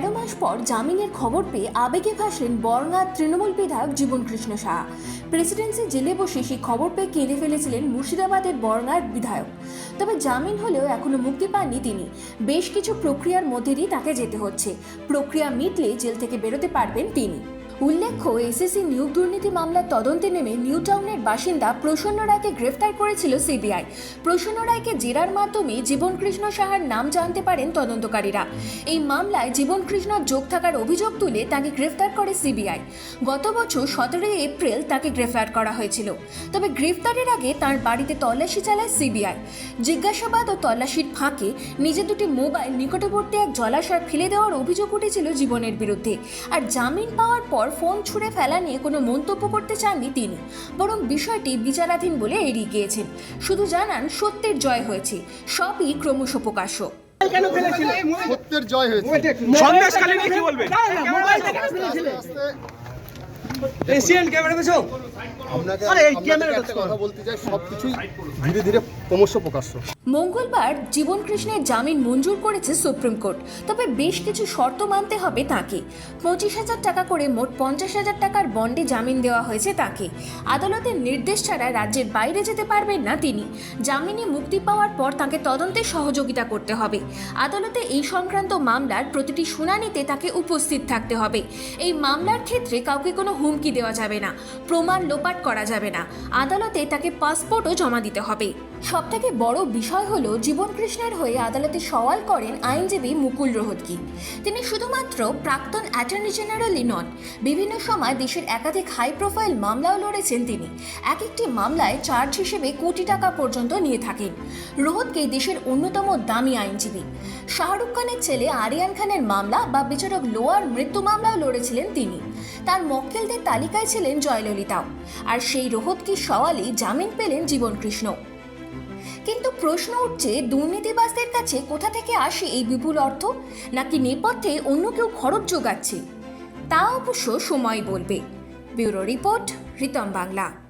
তেরো মাস পর জামিনের খবর পেয়ে আবেগে ভাসলেন বর্ণা তৃণমূল বিধায়ক জীবন কৃষ্ণ সাহা। প্রেসিডেন্সি জেলে বসে সেই খবর পেয়ে কেঁদে ফেলেছিলেন মুর্শিদাবাদের বর্ণার বিধায়ক। তবে জামিন হলেও এখনও মুক্তি পাননি তিনি। বেশ কিছু প্রক্রিয়ার মধ্যে দিয়ে তাকে যেতে হচ্ছে। প্রক্রিয়া মিটলে জেল থেকে বেরোতে পারবেন তিনি। উল্লেখ্য এসএসসি নিয়োগ দুর্নীতি মামলার তদন্তে নেমে নিউ টাউনের বাসিন্দা প্রসন্ন রায়কে গ্রেফতার করেছিল সিবিআই। প্রসন্ন রায়কে জেরার মাধ্যমে জীবন কৃষ্ণ সাহার নাম জানতে পারেন তদন্তকারীরা। এই মামলায় জীবন কৃষ্ণর যোগ থাকার অভিযোগ তুলে তাকে গ্রেফতার করে সিবিআই। গত বছর সতেরোই এপ্রিল তাকে গ্রেফতার করা হয়েছিল। তবে গ্রেফতারের আগে তার বাড়িতে তল্লাশি চালায় সিবিআই। জিজ্ঞাসাবাদ ও তল্লাশির ফাঁকে নিজে দুটি মোবাইল নিকটবর্তী এক জলাশয় ফেলে দেওয়ার অভিযোগ উঠেছিল জীবনের বিরুদ্ধে। আর জামিন পাওয়ার পর ফোন ছুঁড়ে ফেলা নিয়ে কোনো মন্তব্য করতে চাননি তিনি বরং বিষয়টি বিচারাধীন বলে এড়িয়ে গিয়েছেন শুধু জানান সত্যের জয় হয়েছে সবই ক্রমশ প্রকাশ্য সত্যের জয় হয়েছে এশিয়ান ক্যামেরা পেছো? আপনাকে আরে এই আপনাদেরকে ক্যামেরাটা একটা কথা বলতে চাই সবকিছুই ধীরে ধীরে ক্রমশ প্রকাশ্য। মঙ্গলবার জীবন কৃষ্ণের জামিন মঞ্জুর করেছে সুপ্রিম কোর্ট তবে বেশ কিছু শর্ত মানতে হবে তাকে। পঁচিশ হাজার টাকা করে মোট পঞ্চাশ হাজার টাকার বন্ডে জামিন দেওয়া হয়েছে তাকে। আদালতের নির্দেশ ছাড়া রাজ্যের বাইরে যেতে পারবেন না তিনি। জামিনে মুক্তি পাওয়ার পর তাকে তদন্তে সহযোগিতা করতে হবে। আদালতে এই সংক্রান্ত মামলার প্রতিটি শুনানিতে তাকে উপস্থিত থাকতে হবে। এই মামলার ক্ষেত্রে কাউকে কোনো হুমকি দেওয়া যাবে না, প্রমাণ লোপাট করা যাবে না। আদালতে তাকে পাসপোর্টও জমা দিতে হবে। সবথেকে বড় বিষয় হলো জীবন কৃষ্ণের হয়ে আদালতে সওয়াল করেন আইনজীবী মুকুল রোহতগি। তিনি শুধুমাত্র প্রাক্তন অ্যাটর্নি জেনারেলই নন, বিভিন্ন সময় দেশের একাধিক হাই প্রোফাইল মামলাও লড়েছেন তিনি। এক একটি মামলায় চার্জ হিসেবে কোটি টাকা পর্যন্ত নিয়ে থাকেন। রোহতকে দেশের অন্যতম দামি আইনজীবী। শাহরুখ খানের ছেলে আরিয়ান খানের মামলা বা বিচারক লোয়ার মৃত্যু মামলাও লড়েছিলেন তিনি। তার মক্কেলদের তালিকায় ছিলেন জয়ললিতাও আর সেই রোহতকি সওয়ালই জামিন পেলেন জীবন কৃষ্ণ কিন্তু প্রশ্ন উঠছে দুর্নীতিবাসদের কাছে কোথা থেকে আসে এই বিপুল অর্থ? নাকি নেপথ্যে অন্য কেউ খরচ যোগাচ্ছে? তা অবশ্য সময় বলবে। Bureau report, Ritam Bangla.